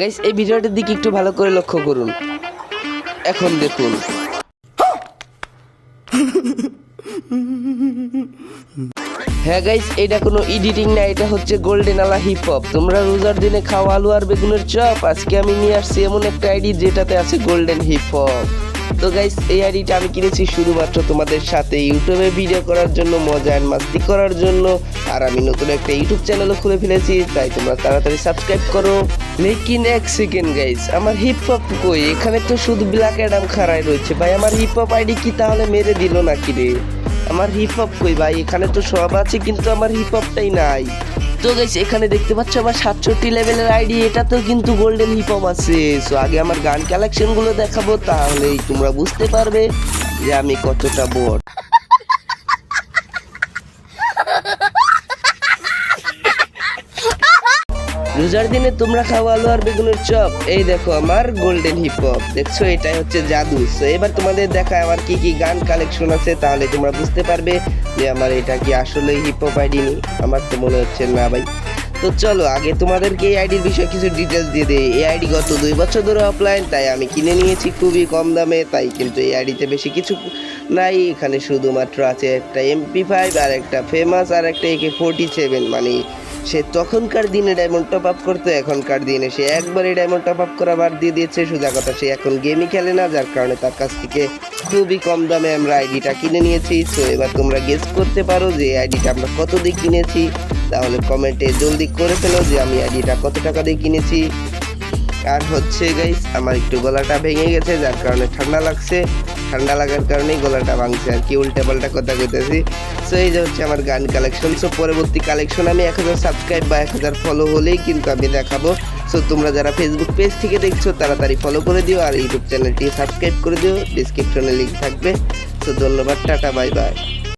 Guys এই ভিডিওটার দিকে একটু ভালো করে লক্ষ্য করুন। এখন দেখুন। হ্যাঁ গাইস এটা কোনো এডিটিং না, এটা হচ্ছে গোল্ডেন আলা হিপ হপ তোমরা রোজার দিনে খাও আলু আর বেগুনের চপ। আজকে আমি নিয়ে আসছি এমন একটা আইডি যেটাতে আছে গোল্ডেন হিপ হপ তো গাইস এই আইডিটা আমি কিনেছি শুধুমাত্র তোমাদের সাথে ইউটিউবে ভিডিও করার জন্য, মজা আর মাস্তি করার জন্য। আর আমি নতুন একটা ইউটিউব চ্যানেলও খুলে ফেলেছি, তাই তোমরা তাড়াতাড়ি সাবস্ক্রাইব করো। লেকিন এক সেকেন্ড গাইস আমার হিপ হপ কই? এখানে তো শুধু ব্ল্যাক অ্যাডাম খাড়াই রয়েছে। ভাই, আমার হিপ হপ আইডি কি তাহলে মেরে দিল নাকি রে? আমার হিপ হপ কই? ভাই, এখানে তো সব আছে, কিন্তু আমার হিপ হপটাই নাই। তো গাইস এখানে দেখতে পাচ্ছ আমার সাতষট্টি লেভেলের আইডি এটাতেও কিন্তু গোল্ডেন হিপম হপ আছে। সো আগে আমার গান কালেকশনগুলো দেখাবো, তাহলেই তোমরা বুঝতে পারবে যে আমি কতটা বোর রোজার দিনে তোমরা খাও আলু আর বেগুনের চপ। এই দেখো আমার গোল্ডেন হিপ হপ দেখছ, এটাই হচ্ছে জাদু। সো এবার তোমাদের দেখায় আমার কি কি গান কালেকশন আছে, তাহলে তোমরা বুঝতে পারবে যে আমার এটা কি আসলে হিপ হপ আইডি নেই। আমার তো মনে হচ্ছে না ভাই। তো চলো, আগে তোমাদেরকে এই আইডির বিষয়ে কিছু ডিটেলস দিয়ে দিই। এই আইডি গত দুই বছর ধরে অফলাইন তাই আমি কিনে নিয়েছি খুবই কম দামে, তাই কিন্তু এই আইডিতে বেশি কিছু নাই। এখানে শুধুমাত্র আছে একটা এমপি ফাইভ আর একটা ফেমাস আর একটা একে ফোর্টি সেভেন মানে সে তখনকার দিনে ডায়মন্ড টপ আপ করতো, এখনকার দিনে সে একবারে ডায়মন্ড টপ আপ করা বাদ দিয়ে দিয়েছে। সোজা কথা, সে এখন গেমই খেলে না, যার কারণে তার কাছ থেকে খুবই কম দামে আমরা আইডিটা কিনে নিয়েছি। তো এবার তোমরা গেস করতে পারো যে আইডিটা আমরা কত দিয়ে কিনেছি। তাহলে কমেন্টে জলদি করে ফেলো যে আমি আইডিটা কত টাকা দিয়ে কিনেছি। আর হচ্ছে গাইস আমার একটু গলাটা ভেঙে গেছে, যার কারণে ঠান্ডা লাগছে। ঠান্ডা লাগার কারণেই গলাটা ভাঙছে আর কি, উল্টা পাল্টা কথা কইতেছি। সো এই যে হচ্ছে আমার গান কালেকশন সো পরবর্তী কালেকশন আমি এক হাজার সাবস্ক্রাইব বা এক হাজার ফলো হলেই কিন্তু আমি দেখাবো। সো তোমরা যারা ফেসবুক পেজ থেকে দেখছ, তাড়াতাড়ি ফলো করে দিও আর ইউটিউব চ্যানেলটি সাবস্ক্রাইব করে দিও। ডিসক্রিপশনে লিঙ্ক থাকবে। সো ধন্যবাদ, টাটা বাই বাই